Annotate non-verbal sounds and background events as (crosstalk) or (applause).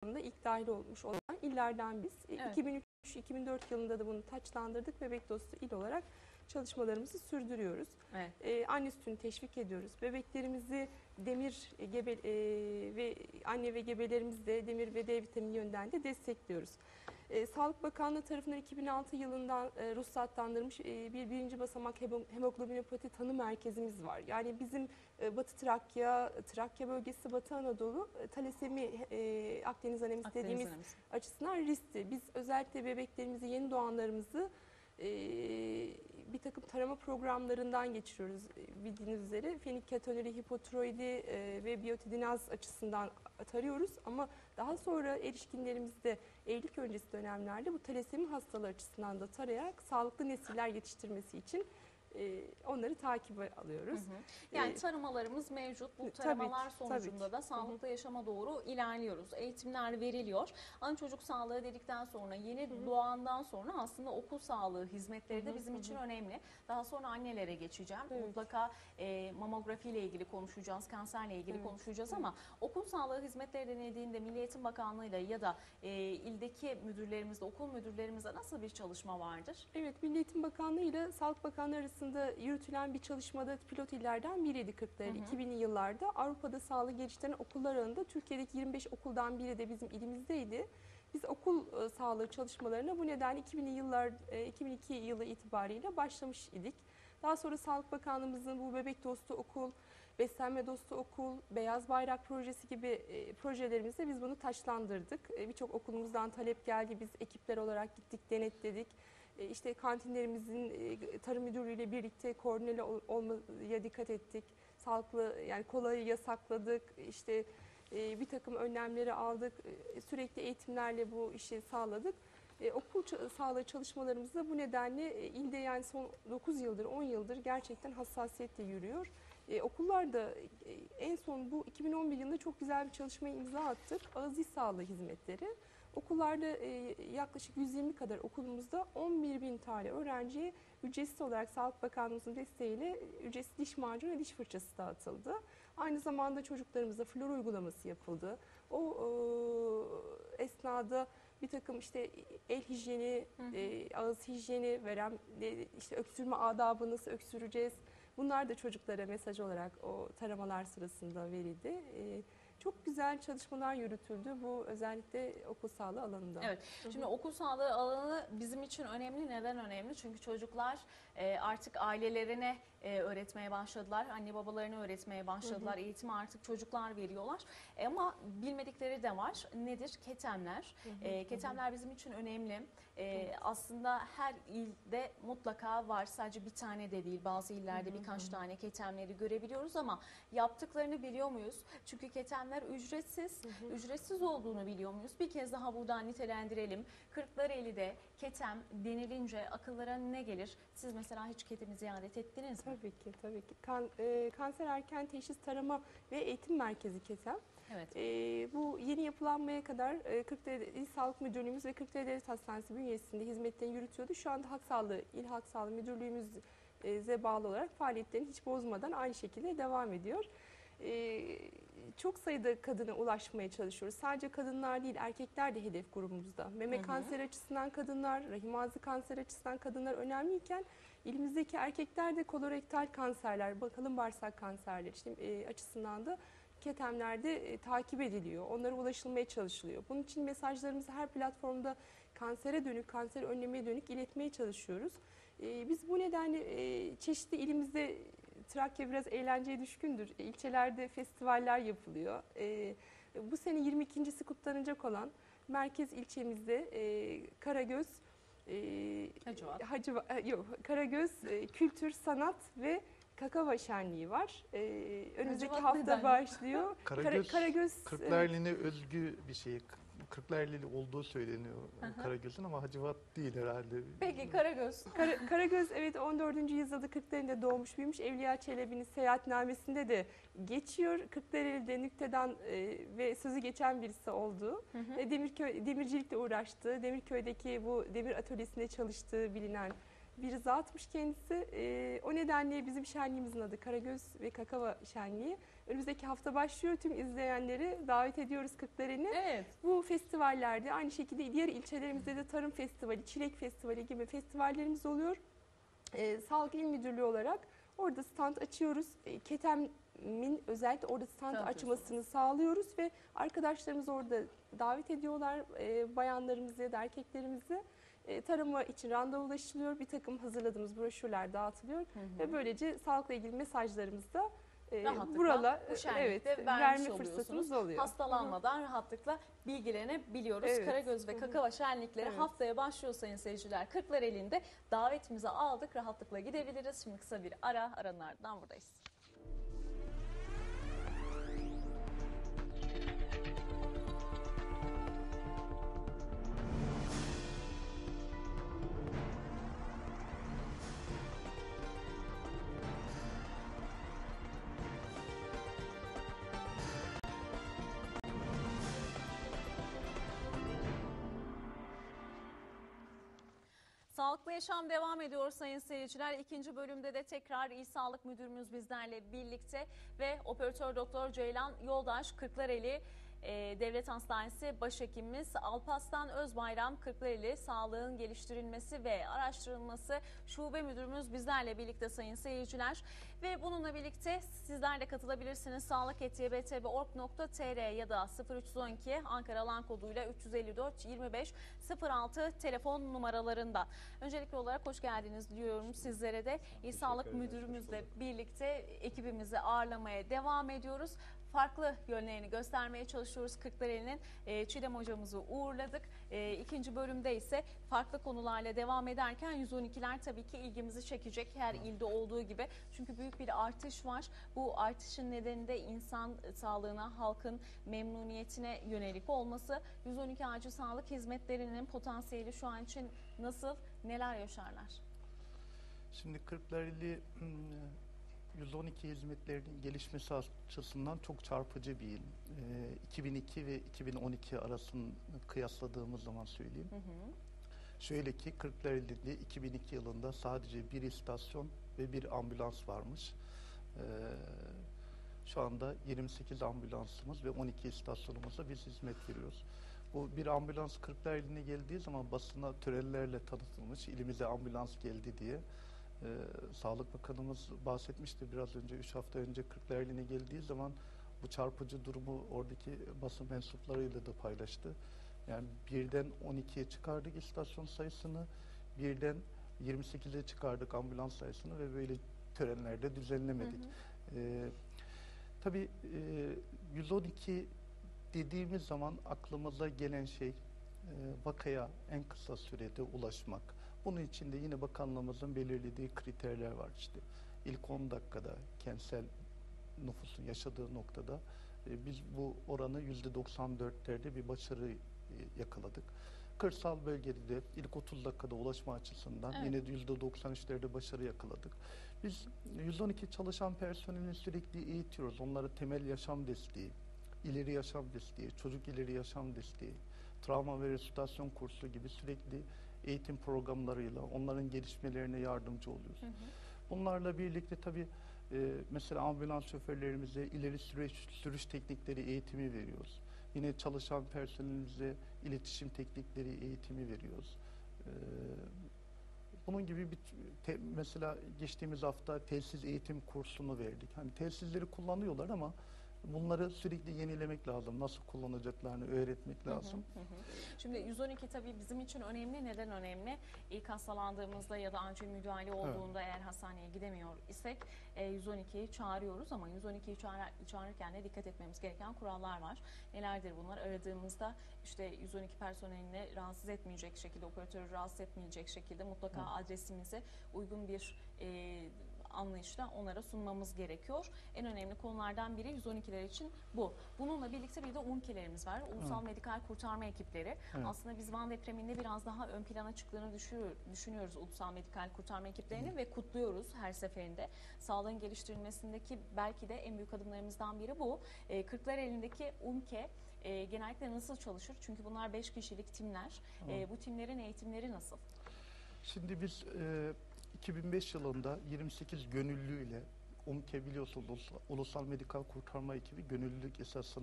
programına ilk dahil olmuş olan illerden biz. E, Evet. 2003-2004 yılında da bunu taçlandırdık. Bebek dostu il olarak çalışmalarımızı sürdürüyoruz. Evet. Ee, anne sütünü teşvik ediyoruz. Bebeklerimizi demir e, gebe e, ve anne ve gebelerimizi de demir ve D vitamini yönden de destekliyoruz. Ee, Sağlık Bakanlığı tarafından 2006 yılından e, ruhsatlandırılmış e, bir birinci basamak hemo- hemoglobinopati tanı merkezimiz var. Yani bizim e, Batı Trakya, Trakya bölgesi, Batı Anadolu e, talasemi, e, Akdeniz anemisi Akdeniz dediğimiz anemisi. açısından riskli. Biz özellikle bebeklerimizi, yeni doğanlarımızı e, bir takım tarama programlarından geçiriyoruz e, bildiğiniz üzere. Fenilketonuri, hipotiroidi e, ve biyotidinaz açısından tarıyoruz ama daha sonra erişkinlerimizde evlilik öncesi dönemlerde bu talasemi hastalığı açısından da tarayarak sağlıklı nesiller yetiştirmesi için e, onları takibe alıyoruz. Hı hı. Yani Ee, taramalarımız mevcut. Bu tabii taramalar ki, sonucunda tabii da sağlıklı yaşama doğru ilerliyoruz. Eğitimler veriliyor. Ana çocuk sağlığı dedikten sonra yeni doğandan sonra aslında okul sağlığı hizmetleri de Hı hı, bizim hı için hı. önemli. Daha sonra annelere geçeceğim. Evet. Mutlaka e, mamografi ile ilgili konuşacağız, kanserle ilgili Evet, konuşacağız ama okul sağlığı hizmetleri denildiğinde Milli Eğitim Bakanlığı'yla ya da e, ildeki müdürlerimizde, okul müdürlerimizde nasıl bir çalışma vardır? Evet, Milli Eğitim Bakanlığı ile Sağlık Bakanlığı arasında yürütülen bir çalışmada pilot illerden biriydi 40'lı Hı hı. 2000'li yıllarda. Avrupa'da sağlığı geliştiren okullar arasında Türkiye'deki 25 okuldan biri de bizim ilimizdeydi. Biz okul e, sağlığı çalışmalarına bu nedenle 2000'li yıllar e, 2002 yılı itibariyle başlamış idik. Daha sonra Sağlık Bakanlığımızın bu bebek dostu okul, beslenme dostu okul, beyaz bayrak projesi gibi e, projelerimizde biz bunu taşlandırdık. E, Birçok okulumuzdan talep geldi. Biz ekipler olarak gittik, denetledik. E, İşte kantinlerimizin e, tarım müdürlüğüyle birlikte koordineli ol- olmaya dikkat ettik. Sağlıklı yani kolayı yasakladık. İşte e, bir takım önlemleri aldık. Sürekli eğitimlerle bu işi sağladık. Okul sağlığı çalışmalarımızda bu nedenle ilde yani son 9 yıldır 10 yıldır gerçekten hassasiyetle yürüyor. E, okullarda e, en son bu 2011 yılında çok güzel bir çalışmaya imza attık. Ağız diş sağlığı hizmetleri. Okullarda e, yaklaşık 120 kadar okulumuzda 11 bin tane öğrenciye ücretsiz olarak Sağlık Bakanlığımızın desteğiyle ücretsiz diş macunu ve diş fırçası dağıtıldı. Aynı zamanda çocuklarımıza flor uygulaması yapıldı. O e, esnada bir takım işte el hijyeni, Hı hı. e, ağız hijyeni, verem, e, işte öksürme adabı nasıl öksüreceğiz? Bunlar da çocuklara mesaj olarak o taramalar sırasında verildi. E, çok güzel çalışmalar yürütüldü bu özellikle okul sağlığı alanında. Evet. Şimdi okul sağlığı alanı bizim için önemli. Neden önemli? Çünkü çocuklar e, artık ailelerine e, öğretmeye başladılar. Anne babalarını öğretmeye başladılar. Eğitimi artık çocuklar veriyorlar. E, ama bilmedikleri de var. Nedir? Ketemler. E, ketemler bizim için önemli. E, aslında her ilde mutlaka var. Sadece bir tane de değil. Bazı illerde birkaç tane ketemleri görebiliyoruz ama yaptıklarını biliyor muyuz? Çünkü ketemler ücretsiz. Ücretsiz olduğunu biliyor muyuz? Bir kez daha buradan nitelendirelim. Kırklareli'de ketem denilince akıllara ne gelir? Siz mesela hiç ketemi ziyaret ettiniz mi? Tabii ki, tabii ki. Kan, e, kanser erken teşhis tarama ve eğitim merkezi KETEM. Evet. E, bu yeni yapılanmaya kadar e, Kırklareli Sağlık Müdürlüğümüz ve Kırklareli Devlet Hastanesi bünyesinde hizmetlerini yürütüyordu. Şu anda Halk Sağlığı, İl Halk Sağlığı Müdürlüğümüze bağlı olarak faaliyetlerini hiç bozmadan aynı şekilde devam ediyor. E, çok sayıda kadına ulaşmaya çalışıyoruz. Sadece kadınlar değil, erkekler de hedef grubumuzda. Meme Hı hı. kanseri açısından kadınlar, rahim ağzı kanseri açısından kadınlar önemliyken ilimizdeki erkekler de kolorektal kanserler, bakalım bağırsak kanserleri işte, açısından da ketemlerde e, takip ediliyor. Onlara ulaşılmaya çalışılıyor. Bunun için mesajlarımızı her platformda kansere dönük, kanser önlemeye dönük iletmeye çalışıyoruz. E, biz bu nedenle e, çeşitli ilimizde Trakya biraz eğlenceye düşkündür. E, İlçelerde festivaller yapılıyor. E, bu sene 22.si kutlanacak olan merkez ilçemizde e, Karagöz e, Hacivat. Hacı, e, yok, Karagöz e, Kültür, Sanat ve Kakava Şenliği var. E, önümüzdeki Hacivat hafta neden? başlıyor. (laughs) Karagöz, Kara- Karagöz evet. Kırklareli'ne özgü bir şey. Kırklareli olduğu söyleniyor Karagöz'ün ama Hacivat değil herhalde. Peki Karagöz. Kara- Karagöz evet 14. yüzyılda Kırklareli'nde doğmuş büyümüş. Evliya Çelebi'nin seyahatnamesinde de geçiyor. Kırklareli'de nükteden e, ve sözü geçen birisi olduğu. Hı hı. E, Demirköy, demircilikle uğraştığı, Demirköy'deki bu demir atölyesinde çalıştığı bilinen bir zatmış kendisi. E, o nedenle bizim şenliğimizin adı Karagöz ve Kakava Şenliği. Önümüzdeki hafta başlıyor. Tüm izleyenleri davet ediyoruz Kırklareli'ne. Evet. Bu festivallerde aynı şekilde diğer ilçelerimizde de Tarım Festivali, Çilek Festivali gibi festivallerimiz oluyor. Ee, Sağlık İl Müdürlüğü olarak orada stand açıyoruz. Ee, Ketem'in özellikle orada stand açmasını sağlıyoruz ve arkadaşlarımız orada davet ediyorlar. Ee, bayanlarımızı ya da erkeklerimizi e, tarıma için randevulaşılıyor. Bir takım hazırladığımız broşürler dağıtılıyor. Hı hı. Ve böylece sağlıkla ilgili mesajlarımızı da e, Rahatlıkla burala bu evet, verme fırsatımız oluyor. Hastalanmadan rahatlıkla bilgilenebiliyoruz. Evet. Karagöz ve Hı hı. Kakava şenlikleri Evet. haftaya başlıyor sayın seyirciler. Kırklar elinde davetimizi aldık. Rahatlıkla gidebiliriz. Şimdi kısa bir ara. Aranın ardından buradayız. Sağlıklı Yaşam devam ediyor sayın seyirciler. İkinci bölümde de tekrar İl Sağlık Müdürümüz bizlerle birlikte ve operatör doktor Ceylan Yoldaş Kırklareli e, Devlet Hastanesi Başhekimimiz Alpaslan Özbayram Kırklareli Sağlığın Geliştirilmesi ve Araştırılması Şube Müdürümüz bizlerle birlikte sayın seyirciler. Ve bununla birlikte sizler de katılabilirsiniz. sağlık.ytb.org.tr ya da 0312 Ankara alan koduyla 354 25 06 telefon numaralarında. Öncelikli olarak hoş geldiniz diyorum sizlere de. İl Sağlık Müdürümüzle birlikte ekibimizi ağırlamaya devam ediyoruz. Farklı yönlerini göstermeye çalışıyoruz Kırklareli'nin. E, Çiğdem hocamızı uğurladık. E, ikinci bölümde ise farklı konularla devam ederken 112'ler tabii ki ilgimizi çekecek her ilde olduğu gibi. Çünkü büyük bir artış var. Bu artışın nedeni de insan sağlığına, halkın memnuniyetine yönelik olması. 112 acil sağlık hizmetlerinin potansiyeli şu an için nasıl, neler yaşarlar? Şimdi Kırklareli hmm, 112 hizmetlerinin gelişmesi açısından çok çarpıcı bir il. Ee, 2002 ve 2012 arasını kıyasladığımız zaman söyleyeyim. Hı hı. Şöyle ki Kırklareli'de 2002 yılında sadece bir istasyon ve bir ambulans varmış. Ee, şu anda 28 ambulansımız ve 12 istasyonumuzda biz hizmet veriyoruz. Bu bir ambulans Kırklareli'ne geldiği zaman basına törenlerle tanıtılmış. İlimize ambulans geldi diye. Ee, Sağlık Bakanımız bahsetmişti biraz önce, 3 hafta önce Kırklareli'ne geldiği zaman bu çarpıcı durumu oradaki basın mensuplarıyla da paylaştı. Yani birden 12'ye çıkardık istasyon sayısını, birden 28'e çıkardık ambulans sayısını ve böyle törenlerde düzenlemedik. Hı hı. Ee, tabii e, 112 dediğimiz zaman aklımıza gelen şey e, vakaya en kısa sürede ulaşmak. Bunun için de yine bakanlığımızın belirlediği kriterler var işte. İlk 10 dakikada kentsel nüfusun yaşadığı noktada e, biz bu oranı %94'lerde bir başarı e, yakaladık. Kırsal bölgede de ilk 30 dakikada ulaşma açısından Evet. yine de %93'lerde başarı yakaladık. Biz 112 çalışan personelini sürekli eğitiyoruz. Onlara temel yaşam desteği, ileri yaşam desteği, çocuk ileri yaşam desteği, travma ve resütasyon kursu gibi sürekli eğitim programlarıyla onların gelişmelerine yardımcı oluyoruz. Hı hı. Bunlarla birlikte tabii e, mesela ambulans şoförlerimize ileri sürüş, sürüş teknikleri eğitimi veriyoruz. Yine çalışan personelimize iletişim teknikleri eğitimi veriyoruz. E, bunun gibi bir te- mesela geçtiğimiz hafta telsiz eğitim kursunu verdik. Hani telsizleri kullanıyorlar ama bunları sürekli yenilemek lazım. Nasıl kullanacaklarını öğretmek lazım. Hı hı, hı hı. Şimdi 112 tabii bizim için önemli. Neden önemli? İlk hastalandığımızda ya da acil müdahale olduğunda eğer hastaneye gidemiyor isek e, 112'yi çağırıyoruz ama 112'yi çağır, çağırırken de dikkat etmemiz gereken kurallar var. Nelerdir bunlar? Aradığımızda işte 112 personelini rahatsız etmeyecek şekilde, operatörü rahatsız etmeyecek şekilde mutlaka adresimizi uygun bir e, anlayışla onlara sunmamız gerekiyor. En önemli konulardan biri 112'ler için bu. Bununla birlikte bir de UNKE'lerimiz var. Ulusal Medikal Kurtarma Ekipleri. Evet. Aslında biz Van depreminde biraz daha ön plana çıktığını düşünüyor- düşünüyoruz Ulusal Medikal Kurtarma Ekiplerini ve kutluyoruz her seferinde. Sağlığın geliştirilmesindeki belki de en büyük adımlarımızdan biri bu. E, Kırklar elindeki UNKE e, genellikle nasıl çalışır? Çünkü bunlar 5 kişilik timler. E, bu timlerin eğitimleri nasıl? Şimdi biz e, 2005 yılında 28 gönüllüyle UMKE biliyorsunuz Ulusal Medikal Kurtarma Ekibi gönüllülük esasını